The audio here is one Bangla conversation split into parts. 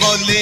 বলে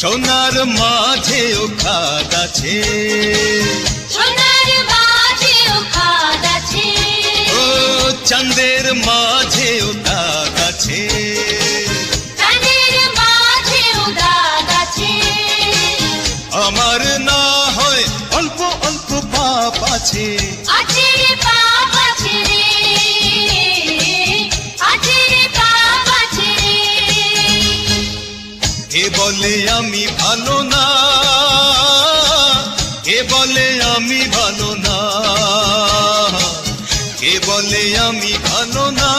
সোনার মাঝেও খাদ আছে। সোনার বাজেও খাদ আছে। ও চাঁদের মাঝেও দাগ আছে। দাগ আছে। আমার না হয় অল্প অল্প পাপ আছে। আছে বলে আমি ভালো না কে বলে আমি ভালো না কে বলে আমি ভালো না।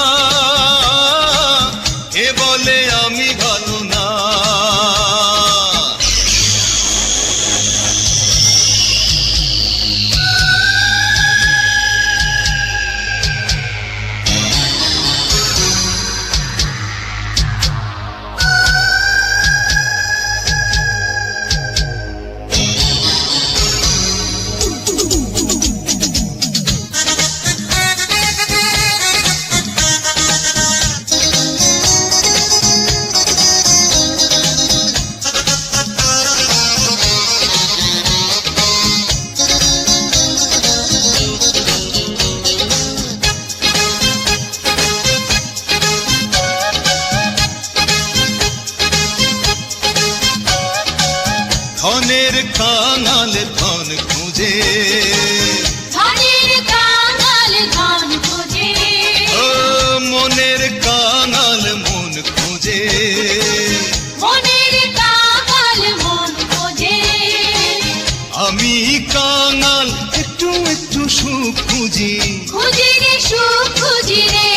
ধনের কাঙাল ধন খুঁজে। মন মনের কাঙাল মন খোঁজে। আমি কাঙাল একটু একটু সুখ খুঁজি। খুঁজি রে সুখ খুঁজি রে